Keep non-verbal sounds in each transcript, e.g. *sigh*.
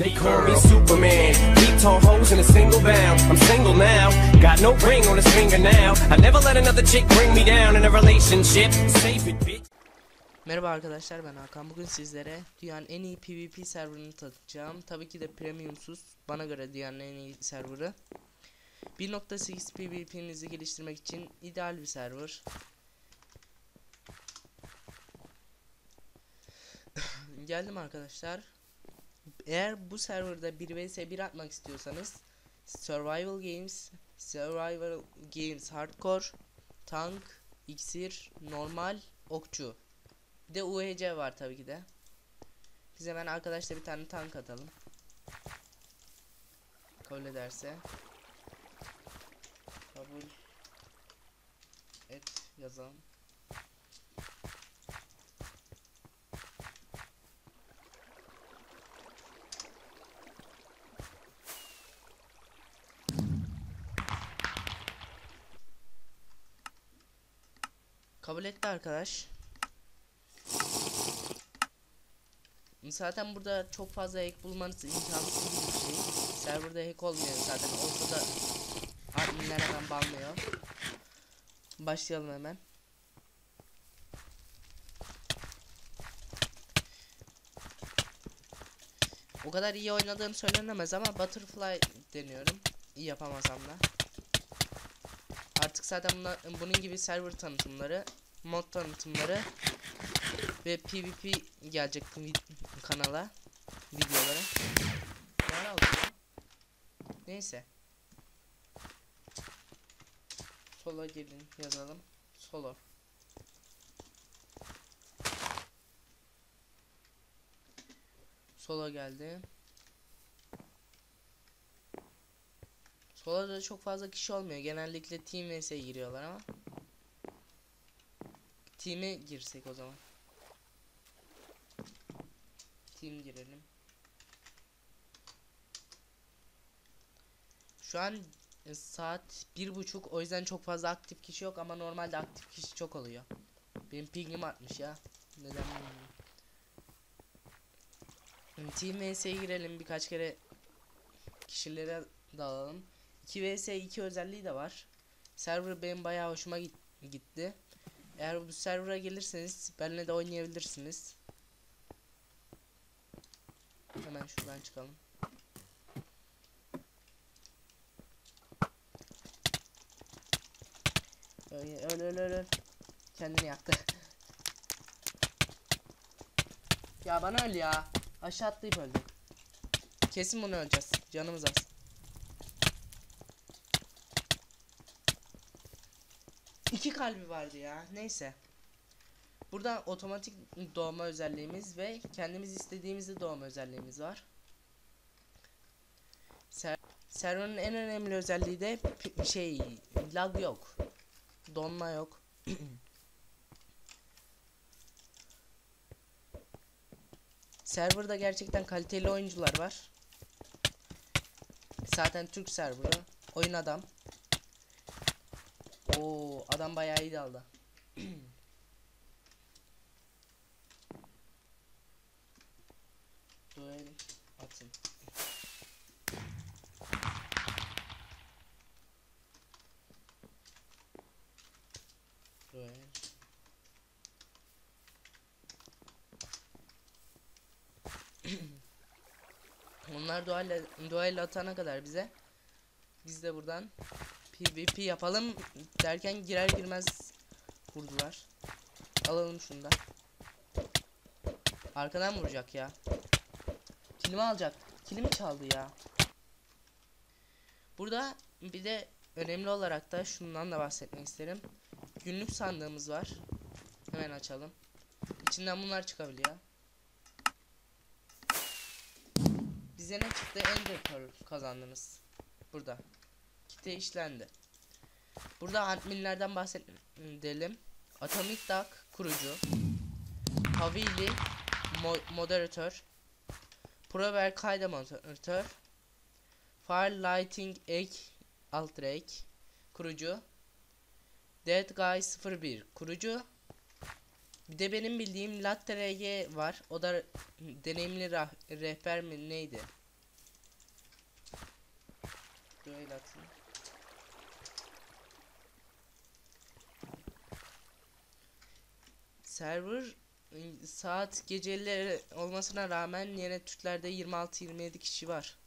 They call me Superman. Beat tall hoes in a single bound. I'm single now. Got no ring on his finger now. I never let another chick bring me down in a relationship. Save it, bitch. Merhaba arkadaşlar ben Hakan. Bugün sizlere dünyanın en iyi PvP serverını tanıtacağım. Tabii ki de premiumsuz. Bana göre dünyanın en iyi serverı. 1.8 PvP'nizi geliştirmek için ideal bir server. *laughs* Geldim arkadaşlar. Eğer bu serverda 1 vs 1 atmak istiyorsanız Survival Games, Survival Games Hardcore, Tank, İksir, Normal, Okçu. Bir de UHC var tabii ki de. Biz hemen arkadaşla bir tane tank atalım. Kabul ederse. Kabul et yazalım. Kabul etti arkadaş. Zaten burada çok fazla hack bulmanız imkansız bir şey. Serverda hack olmuyor zaten. Olsa da adminler hemen banlıyor. Başlayalım hemen. O kadar iyi oynadığım söylenemez ama Butterfly deniyorum. İyi yapamasam da. Artık zaten bunlar, bunun gibi server tanıtımları, mod tanıtımları ve PvP gelecek kanala videolara. Neyse. Solo gelin yazalım. Solo. Solo geldi. Solo'da çok fazla kişi olmuyor. Genellikle Team vs'ye giriyorlar ama. Team'e girsek o zaman. Team girelim. Şu an e, saat bir buçuk o yüzden çok fazla aktif kişi yok ama normalde aktif kişi çok oluyor. Benim pingim artmış ya. Neden bilmiyorum. Team vs'ye girelim birkaç kere kişilere dalalım. 2 vs 2 özelliği de var. Server benim bayağı hoşuma git gitti. Eğer bu server'a gelirseniz benimle de oynayabilirsiniz. Hemen şuradan çıkalım. Öyle öyle öyle. Kendini yaktı. ya bana öl ya. Aşağı atlayıp öldü. Kesin bunu öleceğiz. Canımız az. İki kalbi vardı ya. Neyse. Burada otomatik doğma özelliğimiz ve kendimiz istediğimizde doğma özelliğimiz var. Ser Server'ın en önemli özelliği de şey lag yok. Donma yok. *clears throat* Server'da gerçekten kaliteli oyuncular var. Zaten Türk serverı. Oyun adam. Oo adam bayağı iyi daldı. Duel atın. Duel. Onlar duel, duel atana kadar bize biz de buradan PvP yapalım derken girer girmez vurdular. Alalım şunu da. Arkadan vuracak ya. Kilimi alacak. Kilimi çaldı ya. Burada bir de önemli olarak da şundan da bahsetmek isterim. Günlük sandığımız var. Hemen açalım. İçinden bunlar çıkabiliyor. Bize ne çıktı? Ender Pearl kazandınız. Burada. Kite işlendi. Burada adminlerden bahsedelim. Atomic Duck kurucu. Havili mo moderatör. Prover kayda moderatör. Fire Lighting Egg Altrek kurucu. Dead Guy 01 kurucu. Bir de benim bildiğim Latte RG var. O da deneyimli rehber mi neydi? Duel atın. Server ıı, saat geceleri olmasına rağmen yine Türklerde 26-27 kişi var.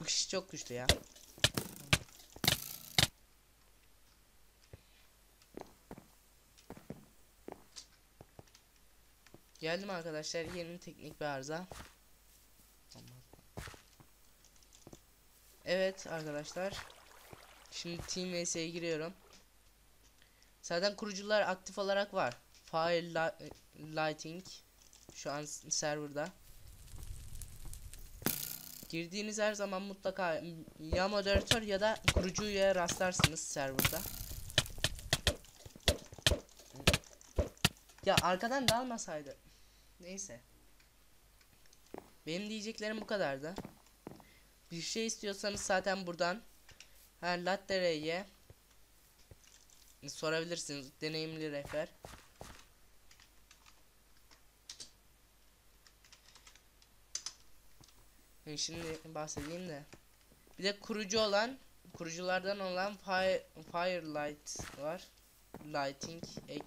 Bu kişi çok güçlü ya. Geldim arkadaşlar yeni teknik bir arıza. Evet arkadaşlar. Şimdi Team VS'ye giriyorum. Zaten kurucular aktif olarak var. Fire Li- Lighting şu an serverda. Girdiğiniz her zaman mutlaka ya moderatör ya da kurucu üyeye rastlarsınız serverda. Ya arkadan dalmasaydı. Neyse. Benim diyeceklerim bu kadardı. Bir şey istiyorsanız zaten buradan her Lattere'ye sorabilirsiniz. Deneyimli rehber. Şimdi bahsedeyim de. Bir de kurucu olan kuruculardan olan Fire, Firelight var. Lighting ek.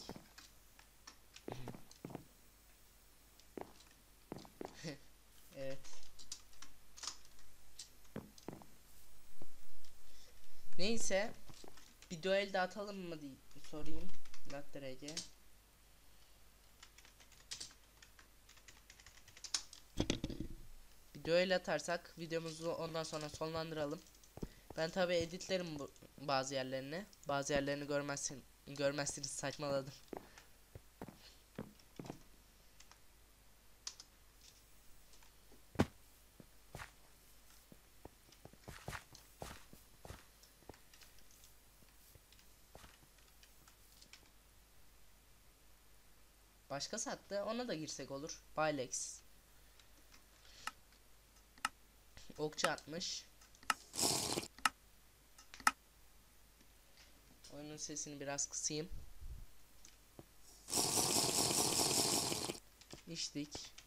*laughs* evet. Neyse. Bir duel de atalım mı diye sorayım. Latterece. Bir duel atarsak videomuzu ondan sonra sonlandıralım. Ben tabi editlerim bu bazı yerlerini. Bazı yerlerini görmezsin görmezsiniz saçmaladım. Başka sattı. Ona da girsek olur. Bilex. Okçu atmış. Oyunun sesini biraz kısayım. İçtik.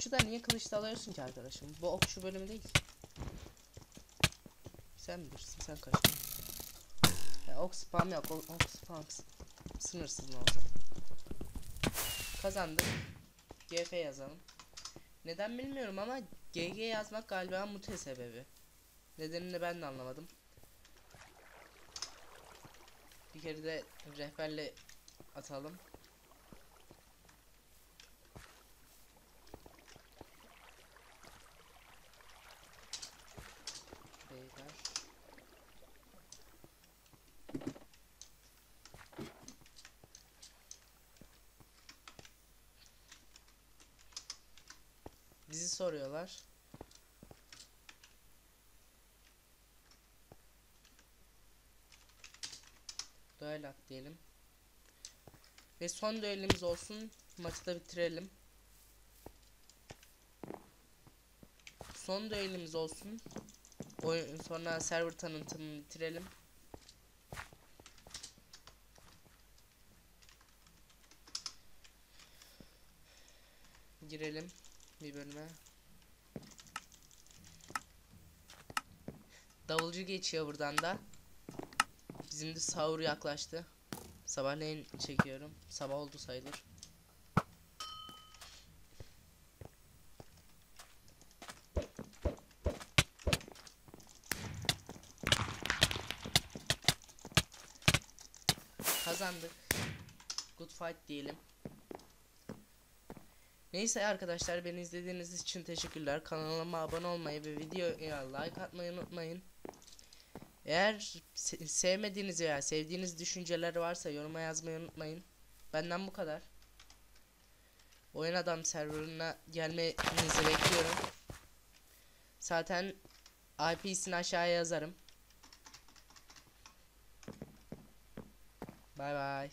Okçu da niye kılıç alıyorsun ki arkadaşım? Bu okçu bölümü değil. Sen bilirsin sen kaçtın. Ya, ok spam yok. Ok, ok spam sınırsız ne olacak? Kazandık. GF yazalım. Neden bilmiyorum ama GG yazmak galiba mute sebebi. Nedenini ben de anlamadım. Bir kere de rehberle atalım. Soruyorlar. Duel at diyelim. Ve son duelimiz olsun. Maçı da bitirelim. Son duelimiz olsun. Oyun sonra server tanıtımını bitirelim. Girelim bir bölüme. Davulcu geçiyor buradan da. Bizim de sahur yaklaştı. Sabahleyin çekiyorum. Sabah oldu sayılır. Kazandık. Good fight diyelim. Neyse arkadaşlar beni izlediğiniz için teşekkürler. Kanalıma abone olmayı ve videoya like atmayı unutmayın. Eğer se- sevmediğiniz veya sevdiğiniz düşünceler varsa yoruma yazmayı unutmayın. Benden bu kadar. Oyun Adam serverına gelmenizi bekliyorum. Zaten IP'sini aşağıya yazarım. Bay bay.